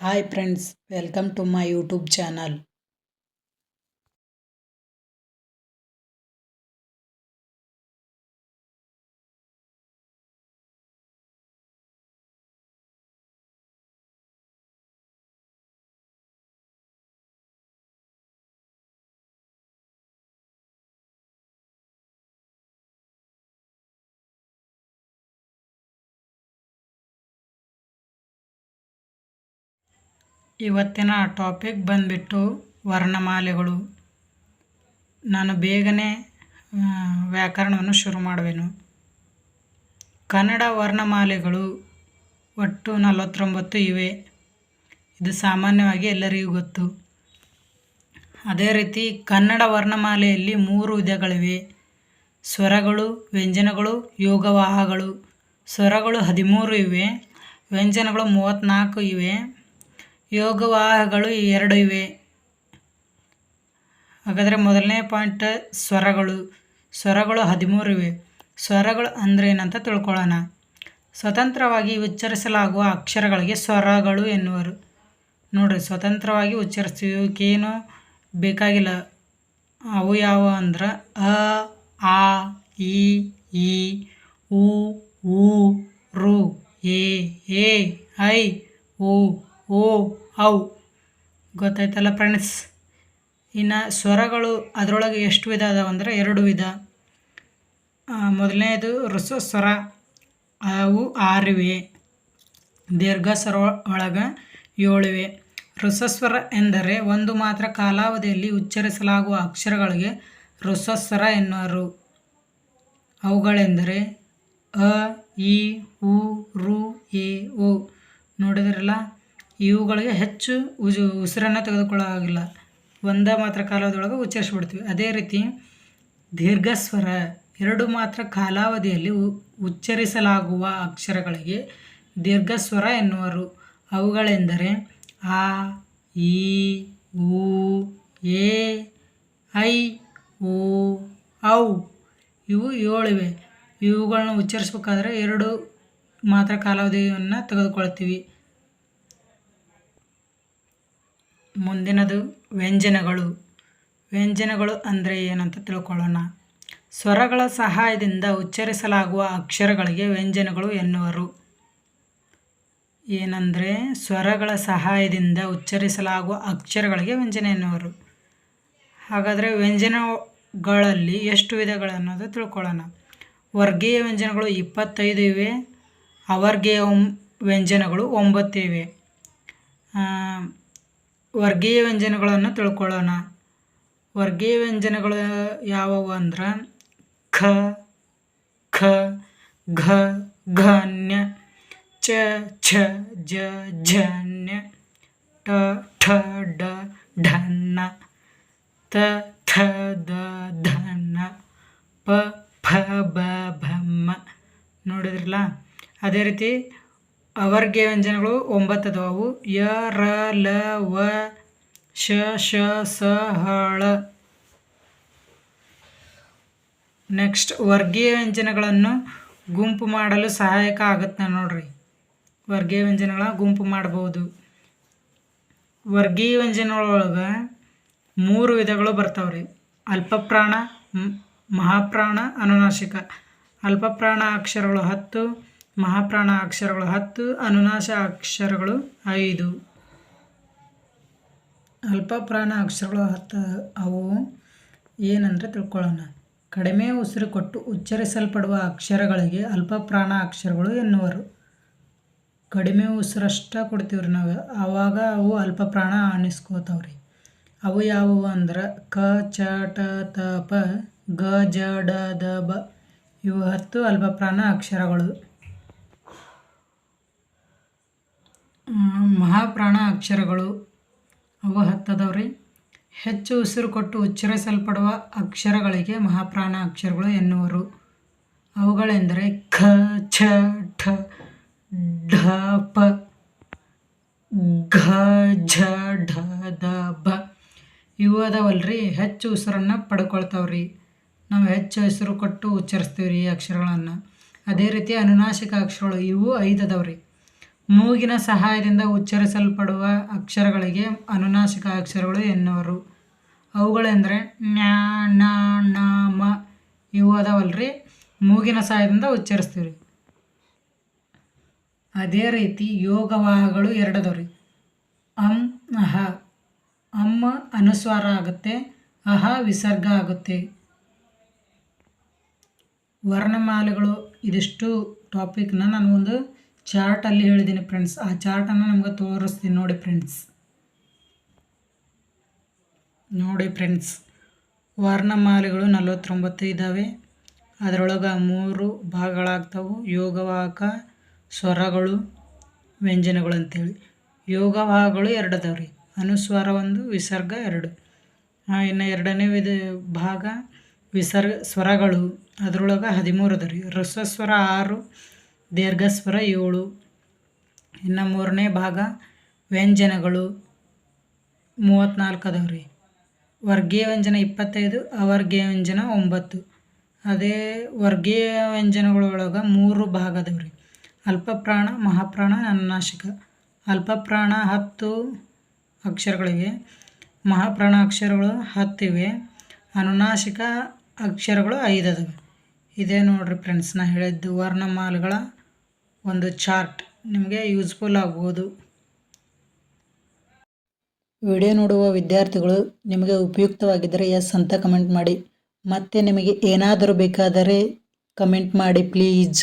Hi friends welcome to my YouTube channel ಇವತ್ತಿನ topic ಬಂದುಬಿಟ್ಟು ವರ್ಣಮಾಲೆಗಳು. ನಾನು ಬೇಗನೆ ವ್ಯಾಕರಣವನ್ನು ಶುರು ಮಾಡುವೆನು. ಕನ್ನಡ ವರ್ಣಮಾಲೆಗಳು ಒಟ್ಟು ನಲವತ್ತೊಂಬತ್ತು ಇವೆ. ಇದು ಸಾಮಾನ್ಯವಾಗಿ ಎಲ್ಲರಿಗೂ ಗೊತ್ತು. ಅದೇ ರೀತಿ ಕನ್ನಡ ವರ್ಣಮಾಲೆಯಲ್ಲಿ ಮೂರು ವಿಧಗಳಿವೆ. ಸ್ವರಗಳು, ವ್ಯಂಜನಗಳು, ಯೋಗವಾಹಗಳು. ಸ್ವರಗಳು ಹದಿಮೂರು ಇವೆ. ವ್ಯಂಜನಗಳು ಮೂವತ್ತ್ನಾಲ್ಕು ಇವೆ. ಯೋಗವಾಹಗಳು ಎರಡು ಇವೆ. ಹಾಗಾದರೆ ಮೊದಲನೇ ಪಾಯಿಂಟ್ ಸ್ವರಗಳು. ಸ್ವರಗಳು ಹದಿಮೂರು ಇವೆ. ಸ್ವರಗಳು ಅಂದ್ರೆ ಏನಂತ ತಿಳ್ಕೊಳ್ಳೋಣ. ಸ್ವತಂತ್ರವಾಗಿ ಉಚ್ಚರಿಸಲಾಗುವ ಅಕ್ಷರಗಳಿಗೆ ಸ್ವರಗಳು ಎನ್ನುವರು. ನೋಡಿರಿ, ಸ್ವತಂತ್ರವಾಗಿ ಉಚ್ಚರಿಸ್ತೀವಿ. ಬೇಕಾಗಿಲ್ಲ. ಅವು ಯಾವ ಅಂದ್ರೆ ಅ, ಆ, ಇ, ಈ, ಉ ಊ ರು, ಎ ಎ, ಐ ಉ ಓ ಔ ಗೊತ್ತಾಯ್ತಲ್ಲ ಫ್ರೆಂಡ್ಸ್ ಇನ್ನು ಸ್ವರಗಳು ಅದರೊಳಗೆ ಎಷ್ಟು ವಿಧ ಅದಾವೆ ಅಂದ್ರೆ ಎರಡು ವಿಧ. ಮೊದಲನೇದು ಋಸ ಸ್ವರ ಅವು ಆರಿವೆ. ದೀರ್ಘ ಸ್ವರ ಒಳಗೆ ಏಳಿವೆ ಸ್ವರ ಎಂದರೆ ಒಂದು ಮಾತ್ರ ಕಾಲಾವಧಿಯಲ್ಲಿ ಉಚ್ಚರಿಸಲಾಗುವ ಅಕ್ಷರಗಳಿಗೆ ಋಸಸ್ವರ ಎನ್ನುವರು. ಅವುಗಳೆಂದರೆ ಅ, ಇ, ಉ, ರು, ಎ, ಓ. ನೋಡಿದ್ರಲ್ಲ? ಇವುಗಳಿಗೆ ಹೆಚ್ಚು ಉಜು ಉಸಿರನ್ನು ತೆಗೆದುಕೊಳ್ಳೋವಾಗಿಲ್ಲ ಒಂದೇ ಮಾತ್ರ ಕಾಲಾವಧಿಯೊಳಗೆ ಉಚ್ಚರಿಸ್ಬಿಡ್ತೀವಿ. ಅದೇ ರೀತಿ ದೀರ್ಘಸ್ವರ, ಎರಡು ಮಾತ್ರ ಕಾಲಾವಧಿಯಲ್ಲಿ ಉಚ್ಚರಿಸಲಾಗುವ ಅಕ್ಷರಗಳಿಗೆ ದೀರ್ಘಸ್ವರ ಎನ್ನುವರು. ಅವುಗಳೆಂದರೆ ಆ, ಈ, ಉ, ಎ, ಐ ಓ ಔ ಇವು ಏಳಿವೆ. ಇವುಗಳನ್ನ ಉಚ್ಚರಿಸ್ಬೇಕಾದ್ರೆ ಎರಡು ಮಾತ್ರ ಕಾಲಾವಧಿಯನ್ನು ತೆಗೆದುಕೊಳ್ತೀವಿ. ಮುಂದಿನದು ವ್ಯಂಜನಗಳು. ವ್ಯಂಜನಗಳು ಅಂದರೆ ಏನಂತ ತಿಳ್ಕೊಳ್ಳೋಣ. ಸ್ವರಗಳ ಸಹಾಯದಿಂದ ಉಚ್ಚರಿಸಲಾಗುವ ಅಕ್ಷರಗಳಿಗೆ ವ್ಯಂಜನಗಳು ಎನ್ನುವರು. ಏನಂದರೆ ಸ್ವರಗಳ ಸಹಾಯದಿಂದ ಉಚ್ಚರಿಸಲಾಗುವ ಅಕ್ಷರಗಳಿಗೆ ವ್ಯಂಜನ ಎನ್ನುವರು. ಹಾಗಾದರೆ ವ್ಯಂಜನಗಳಲ್ಲಿ ಎಷ್ಟು ವಿಧಗಳು ಅನ್ನೋದು ತಿಳ್ಕೊಳ್ಳೋಣ. ವರ್ಗೀಯ ವ್ಯಂಜನಗಳು ಇಪ್ಪತ್ತೈದು ಇವೆ. ಅವರ್ಗೀಯ ವ್ಯಂಜನಗಳು ಒಂಬತ್ತು ಇವೆ. ವರ್ಗೀಯ ವ್ಯಂಜನಗಳನ್ನು ತಿಳ್ಕೊಳ್ಳೋಣ. ವರ್ಗೀಯ ವ್ಯಂಜನಗಳು ಯಾವುವು ಅಂದ್ರೆ ಖ ಖ, ಘ, ಘನ್ಯ, ಚ, ಛ, ಜ, ಝನ್ಯ ಟ ಠ ಡ ಢನ್ನ ತ, ಥ, ದ ಧನ್ನ ಪ, ಫ, ಬ, ಭಮ್ಮ. ನೋಡಿದ್ರಲ್ಲ? ಅದೇ ರೀತಿ ಅವರ್ಗೀಯ ವ್ಯಂಜನಗಳು ಒಂಬತ್ತು ಅದಾವು ಯ, ರ, ಲ, ವ, ಶ ಶ, ಸ ಹಳ ನೆಕ್ಸ್ಟ್ ವರ್ಗೀಯ ವ್ಯಂಜನಗಳನ್ನು ಗುಂಪು ಮಾಡಲು ಸಹಾಯಕ ಆಗುತ್ತೆ ನೋಡ್ರಿ. ವರ್ಗೀಯ ವ್ಯಂಜನಗಳ ಗುಂಪು ಮಾಡ್ಬೋದು ವರ್ಗೀಯ ವ್ಯಂಜನಗಳೊಳಗೆ ಮೂರು ವಿಧಗಳು ಬರ್ತಾವ್ರಿ. ಅಲ್ಪಪ್ರಾಣ ಮಹಾಪ್ರಾಣ, ಅನುನಾಶಿಕ. ಅಲ್ಪಪ್ರಾಣ ಅಕ್ಷರಗಳು ಹತ್ತು ಮಹಾಪ್ರಾಣ ಅಕ್ಷರಗಳು ಹತ್ತು, ಅನುನಾಶ ಅಕ್ಷರಗಳು ಐದು. ಅಲ್ಪಪ್ರಾಣ ಅಕ್ಷರಗಳು ಹತ್ತು, ಅವು ಏನಂದರೆ ತಿಳ್ಕೊಳ್ಳೋಣ. ಕಡಿಮೆ ಉಸಿರು ಕೊಟ್ಟು ಉಚ್ಚರಿಸಲ್ಪಡುವ ಅಕ್ಷರಗಳಿಗೆ ಅಲ್ಪಪ್ರಾಣ ಅಕ್ಷರಗಳು ಎನ್ನುವರು. ಕಡಿಮೆ ಉಸಿರಷ್ಟ ಕೊಡ್ತೀವ್ರಿ ನಾವು. ಆವಾಗ ಅವು ಅಲ್ಪಪ್ರಾಣ ಅನ್ನಿಸ್ಕೋತಾವ್ರಿ ಅವು ಯಾವುವು ಅಂದ್ರೆ ಕ, ಚ, ಟ, ತ, ಪ, ಗ, ಜ, ಡ, ದ, ಬ. ಇವು ಹತ್ತು ಅಲ್ಪಪ್ರಾಣ ಅಕ್ಷರಗಳು. ಮಹಾಪ್ರಾಣ ಅಕ್ಷರಗಳು ಅವು ಹತ್ತದವ್ರಿ. ಹೆಚ್ಚು ಉಸಿರು ಕೊಟ್ಟು ಉಚ್ಚರಿಸಲ್ಪಡುವ ಅಕ್ಷರಗಳಿಗೆ ಮಹಾಪ್ರಾಣ ಅಕ್ಷರಗಳು ಎನ್ನುವರು. ಅವುಗಳೆಂದರೆ ಖ, ಛ, ಠ, ಢ, ಪ, ಘ, ಝ, ಢ, ದ, ಬ. ಇವು ಅದಾವಲ್ರಿ. ಹೆಚ್ಚು ಉಸಿರನ್ನು ಪಡ್ಕೊಳ್ತಾವ್ರಿ. ನಾವು ಹೆಚ್ಚು ಹೆಸರು ಕೊಟ್ಟು ಉಚ್ಚರಿಸ್ತೀವಿ ರೀ ಈ ಅಕ್ಷರಗಳನ್ನು. ಅದೇ ರೀತಿ ಅನುನಾಶಿಕ ಅಕ್ಷರಗಳು ಇವು ಐದು ಅದಾವ್ರಿ ಮೂಗಿನ ಸಹಾಯದಿಂದ ಉಚ್ಚರಿಸಲ್ಪಡುವ ಅಕ್ಷರಗಳಿಗೆ ಅನುನಾಸಿಕ ಅಕ್ಷರಗಳು ಎನ್ನುವರು. ಅವುಗಳೆಂದರೆ ನ್ಯಾ ಮ ಇವು ಅದಾವಲ್ರಿ? ಮೂಗಿನ ಸಹಾಯದಿಂದ ಉಚ್ಚರಿಸ್ತೀವಿ ಅದೇ ರೀತಿ ಯೋಗವಾಹಗಳು ಎರಡು ಅದಾವ ರೀ ಅಂ ಅಹ ಅಮ್ಮ ಅನುಸ್ವಾರ ಆಗುತ್ತೆ, ಅಹ ವಿಸರ್ಗ ಆಗುತ್ತೆ. ವರ್ಣಮಾಲೆಗಳು, ಇದಿಷ್ಟು ಟಾಪಿಕ್ನ ನಾನು ಒಂದು ಚಾರ್ಟಲ್ಲಿ ಹೇಳಿದ್ದೀನಿ ಫ್ರೆಂಡ್ಸ್ ಆ ಚಾರ್ಟನ್ನು ನಿಮ್ಗೆ ತೋರಿಸ್ತೀನಿ. ನೋಡಿ ಫ್ರೆಂಡ್ಸ್ ನೋಡಿ ಫ್ರೆಂಡ್ಸ್ ವರ್ಣಮಾಲೆಗಳು ನಲವತ್ತೊಂಬತ್ತು ಇದ್ದಾವೆ ಅದರೊಳಗೆ ಮೂರು ಭಾಗಗಳಾಗ್ತವು. ಯೋಗವಾಹಕ ಸ್ವರಗಳು, ವ್ಯಂಜನಗಳು ಅಂತೇಳಿ. ಯೋಗವಾಹಗಳು ಎರಡು ಅದಾವೆ ರೀ ಅನುಸ್ವಾರ ಒಂದು, ವಿಸರ್ಗ ಎರಡು. ಇನ್ನು ಎರಡನೇ ವಿಧ ಭಾಗ ವಿಸರ್ಗ ಸ್ವರಗಳು. ಅದರೊಳಗೆ ಹದಿಮೂರು ಅದಾವೆ ರೀ ರಸಸ್ವರ ಆರು ದೀರ್ಘಸ್ವರ ಏಳು. ಇನ್ನು ಮೂರನೇ ಭಾಗ, ವ್ಯಂಜನಗಳು ಮೂವತ್ತ್ನಾಲ್ಕು ಅದಾವೆ ರೀ. ವರ್ಗೀಯ ವ್ಯಂಜನ ಇಪ್ಪತ್ತೈದು, ಅವರ್ಗೀಯ ವ್ಯಂಜನ ಒಂಬತ್ತು. ಅದೇ ವರ್ಗೀಯ ವ್ಯಂಜನಗಳೊಳಗೆ ಮೂರು ಭಾಗ ಅದಾವೆ ರೀ. ಅಲ್ಪಪ್ರಾಣ, ಮಹಾಪ್ರಾಣ, ಅನುನಾಶಿಕ. ಅಲ್ಪಪ್ರಾಣ ಹತ್ತು ಅಕ್ಷರಗಳಿವೆ. ಮಹಾಪ್ರಾಣ ಅಕ್ಷರಗಳು ಹತ್ತಿವೆ ಅನುನಾಶಿಕ ಅಕ್ಷರಗಳು ಐದು ಅದಾವೆ ಇದೇ ನೋಡ್ರಿ ಫ್ರೆಂಡ್ಸ್ ನಾ ಹೇಳಿದ್ದು ವರ್ಣಮಾಲೆಗಳ ಒಂದು ಚಾರ್ಟ್ ನಿಮಗೆ ಯೂಸ್ಫುಲ್ ಆಗ್ಬೋದು. ವಿಡಿಯೋ ನೋಡುವ ವಿದ್ಯಾರ್ಥಿಗಳು ನಿಮಗೆ ಉಪಯುಕ್ತವಾಗಿದ್ದರೆ ಎಸ್ ಅಂತ ಕಮೆಂಟ್ ಮಾಡಿ. ಮತ್ತೆ ನಿಮಗೆ ಏನಾದರೂ ಬೇಕಾದರೆ ಕಮೆಂಟ್ ಮಾಡಿ ಪ್ಲೀಸ್.